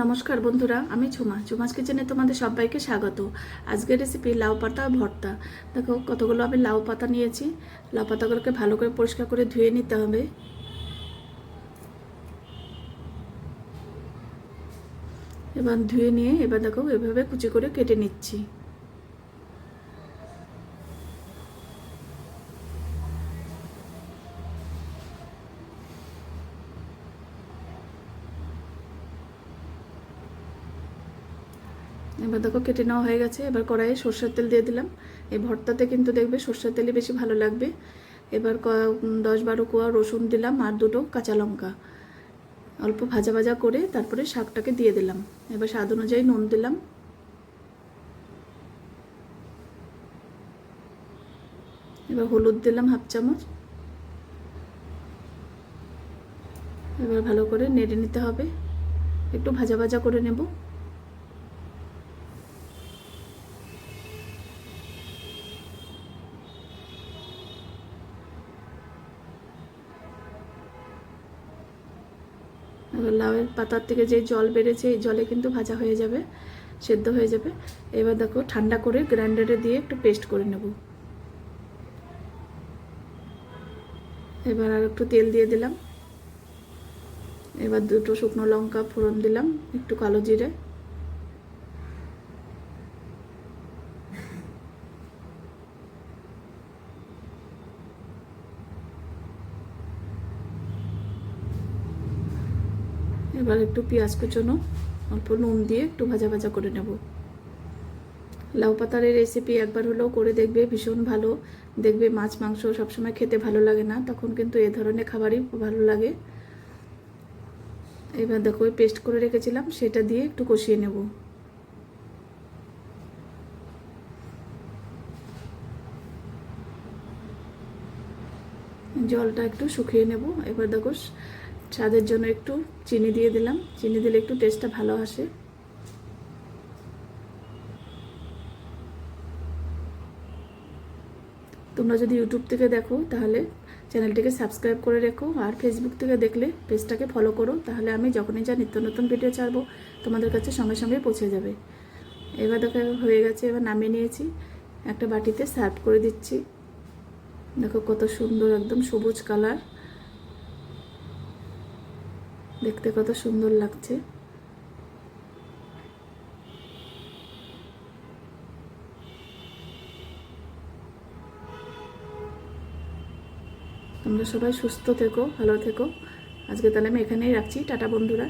নমস্কার বন্ধুরা, আমি ঝুমা। ঝুমাস কিচেনে তোমাদের সবাইকে স্বাগত। আজকের রেসিপি লাউ পাতা ভর্তা। দেখো, কতগুলো আমি লাউ পাতা নিয়েছি। লাউ পাতাগুলোকে ভালো করে পরিষ্কার করে ধুয়ে নিতে হবে। এবার ধুয়ে নিয়ে, এবার দেখো, এভাবে কুচি করে কেটে নিচ্ছি। এবার দেখো কেটে নেওয়া হয়ে গেছে। এবার কড়াইয়ে সর্ষের তেল দিয়ে দিলাম। এই ভর্তাতে কিন্তু দেখবে সর্ষের তেলই বেশি ভালো লাগবে। এবার দশ বারো কোয়া রসুন দিলাম আর দুটো কাঁচা লঙ্কা। অল্প ভাজা ভাজা করে তারপরে শাকটাকে দিয়ে দিলাম। এবার স্বাদ অনুযায়ী নুন দিলাম। এবার হলুদ দিলাম হাফ চামচ। এবার ভালো করে নেড়ে নিতে হবে। একটু ভাজা ভাজা করে নেব। লাউয়ের পাতার থেকে যে জল বেড়েছে, এই জলে কিন্তু ভাজা হয়ে যাবে, সেদ্ধ হয়ে যাবে। এবার দেখো, ঠান্ডা করে গ্রাইন্ডারে দিয়ে একটু পেস্ট করে নেব। এবার আর একটু তেল দিয়ে দিলাম। এবার দুটো শুকনো লঙ্কা ফোড়ন দিলাম, একটু কালো জিরে। এবার একটু পেঁয়াজ কুচোনো, অল্প নুন দিয়ে একটু ভাজা ভাজা করে নেব। লাউ পাতার এই রেসিপি একবার হলেও করে দেখবে, ভীষণ ভালো। দেখবে মাছ, মাংস সবসময় খেতে ভালো লাগে না, তখন কিন্তু এ ধরনের খাবারই ভালো লাগে। এবার দেখো পেস্ট করে রেখেছিলাম, সেটা দিয়ে একটু কষিয়ে নেব। জলটা একটু শুকিয়ে নেব। এবার দেখো স্বাদের জন্য একটু চিনি দিয়ে দিলাম। চিনি দিলে একটু টেস্টটা ভালো আসে। তোমরা যদি ইউটিউব থেকে দেখো, তাহলে চ্যানেলটিকে সাবস্ক্রাইব করে রেখো। আর ফেসবুক থেকে দেখলে পেজটাকে ফলো করো। তাহলে আমি যখনই যা নিত্য নতুন ভিডিও ছাড়বো, তোমাদের কাছে সঙ্গে সঙ্গে পৌঁছে যাবে। এবার দেখো হয়ে গেছে, এবার নামিয়ে নিয়েছি। একটা বাটিতে সার্ভ করে দিচ্ছি। দেখো কত সুন্দর একদম সবুজ কালার। দেখতে কত সুন্দর লাগছে। তোমরা সবাই সুস্থ থেকো, ভালো থেকো। আজকে তাহলে আমি এখানেই রাখছি। টাটা বন্ধুরা।